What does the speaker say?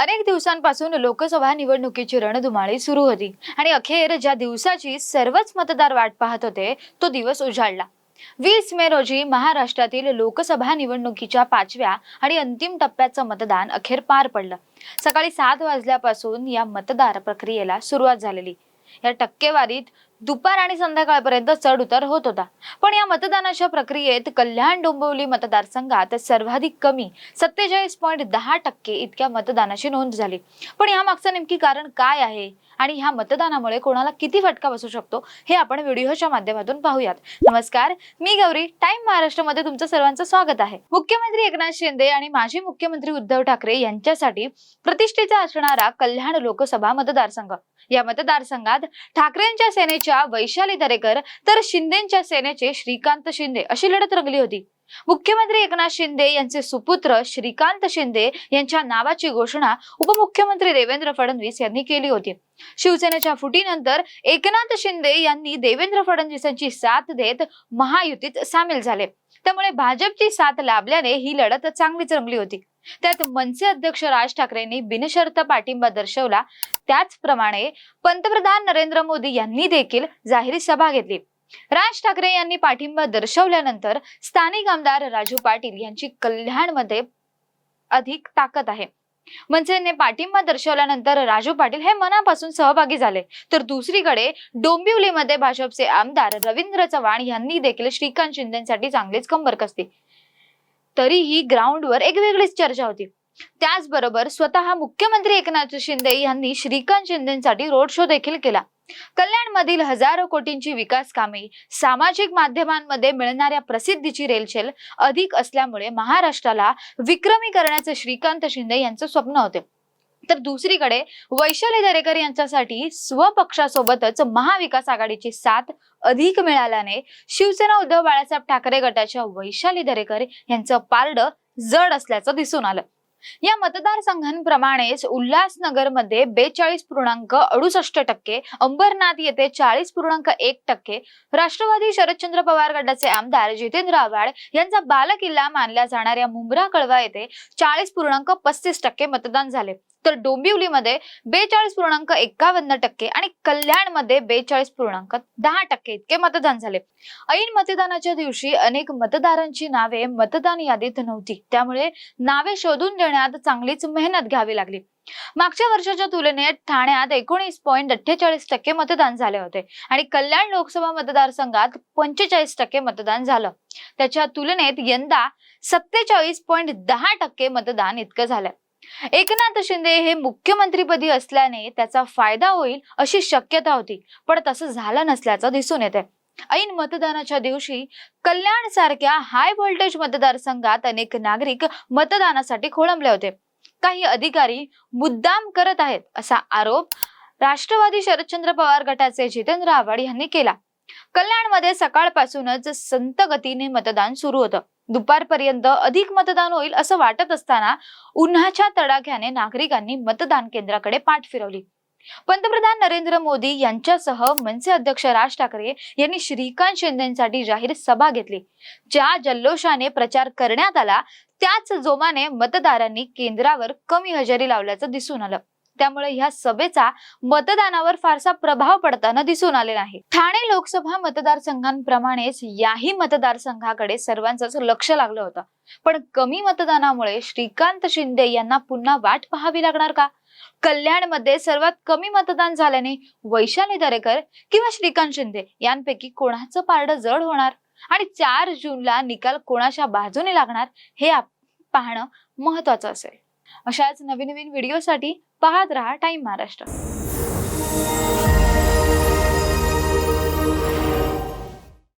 अनेक दिवसांपासून लोकसभा निवडणुकीची रणधुमाळी सुरू होती. आणि अखेर ज्या दिवसाची सर्वच मतदार वाट पाहत होते तो दिवस उजाडला वीस मे रोजी महाराष्ट्रातील लोकसभा निवडणुकीच्या पाचव्या आणि अंतिम टप्प्याचं मतदान अखेर पार पडलं. सकाळी सात वाजल्यापासून या मतदार प्रक्रियेला सुरुवात झालेली. या टक्केवारीत दुपार आणि संध्याकाळपर्यंत चढ उतार होत होता. पण या मतदानाच्या प्रक्रियेत कल्याण डोंबिवली मतदारसंघात सर्वाधिक कमी सत्तेचाळीस पॉईंट दहा टक्के इतक्या मतदानाची नोंद झाली. पण यामागचं नेमकी कारण काय आहे? आणि ह्या मतदानामुळे कोणाला किती फटका बसू शकतो? हे आपण व्हिडिओच्या माध्यमातून पाहूयात. नमस्कार मी गौरी. टाइम महाराष्ट्रामध्ये तुमचं सर्वांचं स्वागत आहे. मुख्यमंत्री एकनाथ शिंदे आणि माजी मुख्यमंत्री उद्धव ठाकरे यांच्यासाठी प्रतिष्ठेचा असणारा कल्याण लोकसभा मतदारसंघ. या मतदारसंघात ठाकरेंच्या सेनेच्या वैशाली दरेकर तर शिंदेच्या सेनेचे श्रीकांत शिंदे अशी लढत रंगली होती. मुख्यमंत्री एकनाथ शिंदे यांचे सुपुत्र श्रीकांत शिंदे यांच्या नावाची घोषणा उपमुख्यमंत्री देवेंद्र फडणवीस यांनी केली होती. शिवसेनेच्या फुटीनंतर एकनाथ शिंदे यांनी देवेंद्र फडणवीसांची साथ देत महायुतीत सामील झाले. त्यामुळे भाजपची साथ लाभल्याने ही लढत चांगलीच रंगली होती. त्यात मनसे अध्यक्ष राज ठाकरेंनी बिनशर्त पाठिंबा दर्शवला. त्याचप्रमाणे पंतप्रधान नरेंद्र मोदी यांनी देखील जाहीर सभा घेतली. राज ठाकरे यांनी पाठिंबा दर्शवल्यानंतर स्थानिक आमदार राजू पाटील यांची कल्याणमध्ये अधिक ताकद आहे. मनसेने पाठिंबा दर्शवल्यानंतर राजू पाटील हे मनापासून सहभागी झाले. तर दुसरीकडे डोंबिवलीमध्ये भाजपचे आमदार रवींद्र चव्हाण यांनी देखील श्रीकांत शिंदेसाठी चांगलीच कंबर कसली. तरीही ग्राउंडवर एक वेगळीच चर्चा होती. त्याचबरोबर स्वतः मुख्यमंत्री एकनाथ शिंदे यांनी श्रीकांत शिंदेसाठी रोड शो देखील केला. कल्याणमधील हजारो कोटींची विकास कामे सामाजिक माध्यमांमध्ये मिळणाऱ्या प्रसिद्धीची रेलचेल अधिक असल्यामुळे महाराष्ट्राला विक्रमी करण्याचे श्रीकांत शिंदे यांचं स्वप्न होते. तर दुसरीकडे वैशाली दरेकर यांच्यासाठी स्वपक्षासोबतच महाविकास आघाडीची साथ अधिक मिळाल्याने शिवसेना उद्धव बाळासाहेब ठाकरे गटाच्या वैशाली दरेकर यांचं पारड जड असल्याचं दिसून आलं. या मतदारसंघांप्रमाणेच उल्हासनगरमध्ये बेचाळीस पूर्णांक अडुसष्ट टक्के अंबरनाथ येथे चाळीस पूर्णांक एक टक्के राष्ट्रवादी शरदचंद्र पवार गटाचे आमदार जितेंद्र आव्हाड यांचा बालकिल्ला मानल्या जाणाऱ्या मुंब्रा कळवा येथे चाळीस पूर्णांक पस्तीस टक्के मतदान झाले. तर डोंबिवलीमध्ये बेचाळीस पूर्णांक एकावन्न टक्के आणि कल्याणमध्ये बेचाळीस पूर्णांक दहा टक्के इतके मतदान झाले. ऐन मतदानाच्या दिवशी अनेक मतदारांची नावे मतदान यादीत नव्हती. त्यामुळे नावे शोधून देण्यात चांगलीच मेहनत घ्यावी लागली. मागच्या वर्षाच्या तुलनेत ठाण्यात एकोणीस पॉईंट अठ्ठेचाळीस टक्के मतदान झाले होते आणि कल्याण लोकसभा मतदारसंघात पंचेचाळीस टक्के मतदान झालं. त्याच्या तुलनेत यंदा सत्तेचाळीस पॉईंट दहा टक्के मतदान इतकं झालं. एकनाथ शिंदे हे मुख्यमंत्रीपदी असल्याने त्याचा फायदा होईल अशी शक्यता होती पण तसं झालं नसल्याचं दिसून येते ऐन मतदानाच्या दिवशी कल्याण सारख्या हाय व्होल्टेज मतदारसंघात अनेक नागरिक मतदानासाठी खोळंबले होते. काही अधिकारी मुद्दाम करत आहेत असा आरोप राष्ट्रवादी शरदचंद्र पवार गटाचे जितेंद्र आव्हाड यांनी केला. कल्याणमध्ये सकाळपासूनच संत गतीने मतदान सुरू होतं. दुपारपर्यंत अधिक मतदान होईल असं वाटत असताना उन्हाच्या तडाख्याने नागरिकांनी मतदान केंद्राकडे पाठ फिरवली. पंतप्रधान नरेंद्र मोदी यांच्यासह मनसे अध्यक्ष राज ठाकरे यांनी श्रीकांत शिंदेसाठी जाहीर सभा घेतली. ज्या जल्लोषाने प्रचार करण्यात आला त्याच जोमाने मतदारांनी केंद्रावर कमी हजेरी लावल्याचं दिसून आलं. त्यामुळे ह्या सभेचा मतदानावर फारसा प्रभाव पडताना दिसून आले नाही ठाणे लोकसभा मतदारसंघांप्रमाणेच याही मतदारसंघाकडे सर्वांचंच लक्ष लागलं होतं. पण कमी मतदानामुळे श्रीकांत शिंदे यांना पुन्हा वाट पाहावी लागणार का? कल्याणमध्ये सर्वात कमी मतदान झाल्याने वैशाली दरेकर किंवा श्रीकांत शिंदे यांपैकी कोणाचं पारडं जड होणार? आणि चार जूनला निकाल कोणाच्या बाजूने लागणार? हे पाहणं महत्वाचं असेल. अशाच नवीन नवीन व्हिडिओसाठी पाहत रहा टाइम महाराष्ट्र.